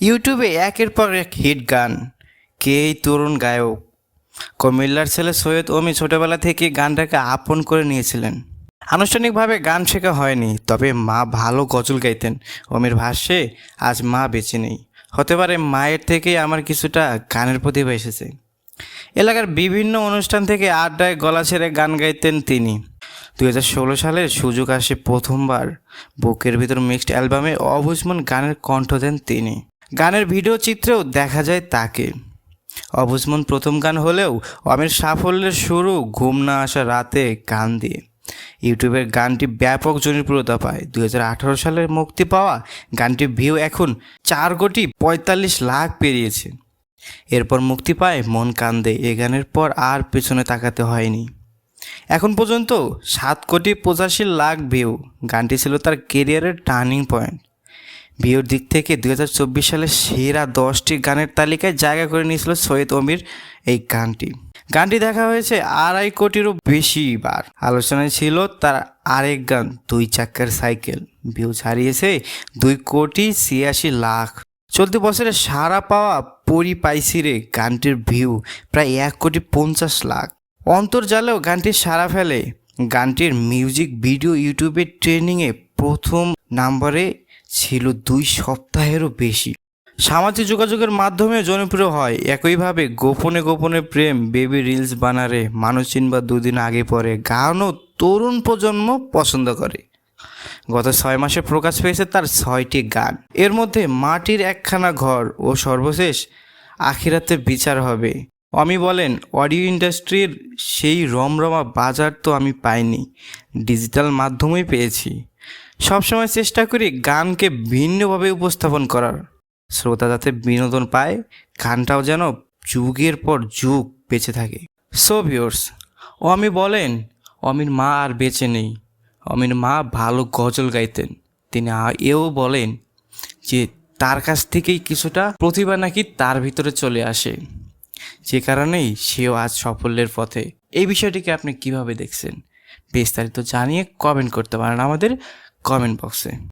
ইউটিউবে একের পর এক হিট গান। কে এই তরুণ গায়ক? কুমিল্লার ছেলে সৈয়দ ওমি ছোটবেলা থেকে গানটাকে আপন করে নিয়েছিলেন। আনুষ্ঠানিকভাবে গান শেখা হয়নি, তবে মা ভালো গজল গাইতেন। ওমির ভাষ্যে, আজ মা বেঁচে নেই। হতে পারে মায়ের থেকেই আমার কিছুটা গানের প্রতিভা এসেছে। এলাকার বিভিন্ন অনুষ্ঠান থেকে আড্ডায় গলা ছেড়ে গান গাইতেন তিনি। দু হাজার ষোলো সালের সুযোগ আসে প্রথমবার। বুকের ভিতর মিক্সড অ্যালবামে অবুঝমন গানের কণ্ঠ দেন তিনি। গানের ভিডিও চিত্রেও দেখা যায় তাকে। অবুঝমন প্রথম গান হলেও অমির সাফল্যের শুরু ঘুম না আসা রাতে গান দিয়ে। ইউটিউবের গানটি ব্যাপক জনপ্রিয়তা পায়। আঠারো সালের মুক্তি পাওয়া গানটির ভিউ এখন চার কোটি পঁয়তাল্লিশ লাখ পেরিয়েছে। এরপর মুক্তি পায় মন কান্দে। এ গানের পর আর পেছনে তাকাতে হয়নি। এখন পর্যন্ত সাত কোটি পঁচাশি লাখ ভিউ। গানটি ছিল তার কেরিয়ারের টার্নিং পয়েন্ট। ভিউর দিক থেকে দুই হাজার চব্বিশ সালে সেরা দশটি গানের তালিকায় জায়গা করে নিয়েছিল সৈয়দ অমির এই গানটি। গানটি দেখা হয়েছে আড়াই কোটিরও বেশি বার আলোচনায় ছিল তার আরেক গান, দুই চাক্কার সাইকেল। ভিউ ছাড়িয়েছে দুই কোটি ছিয়াশি লাখ। চলতি বছরে সারা পাওয়া পরি পাইসিরে গানটির ভিউ প্রায় এক কোটি পঞ্চাশ লাখ। অন্তর্জালেও গানটি সারা ফেলে। গানটির মিউজিক ভিডিও ইউটিউবে ট্রেনিংয়ে প্রথম নম্বরে ছিল দুই সপ্তাহেরও বেশি। সামাজিক যোগাযোগের মাধ্যমে জনপ্রিয় হয়। একইভাবে গোপনে গোপনে প্রেম, বেবি রিলস বানারে, মানুষ চিনবা দুদিন আগে পরে গানও তরুণ প্রজন্ম পছন্দ করে। গত ছয় মাসে প্রকাশ পেয়েছে তার ছয়টি গান। এর মধ্যে মাটির একখানা ঘর ও সর্বশেষ আখিরাতে বিচার হবে। অমি বলেন, অডিও ইন্ডাস্ট্রির সেই রমরমা বাজার তো আমি পাইনি। ডিজিটাল মাধ্যমেই পেয়েছি। সবসময় চেষ্টা করি গানকে ভিন্নভাবে উপস্থাপন করার। শ্রোতা যাতে বিনোদন পায়, গানটাও যেন যুগের পর যুগ বেঁচে থাকে। সো ভিওর্স অমি বলেন, অমির মা আর বেঁচে নেই। অমির মা ভালো গজল গাইতেন। তিনি এও বলেন যে, তার কাছ থেকেই কিছুটা প্রতিভা নাকি তার ভিতরে চলে আসে। যে কারণেই সেও আজ সাফল্যের পথে। এই বিষয়টিকে আপনি কীভাবে দেখছেন? বিস্তারিত জানিয়ে কমেন্ট করতে পারেন আমাদের কমেন্ট বক্সে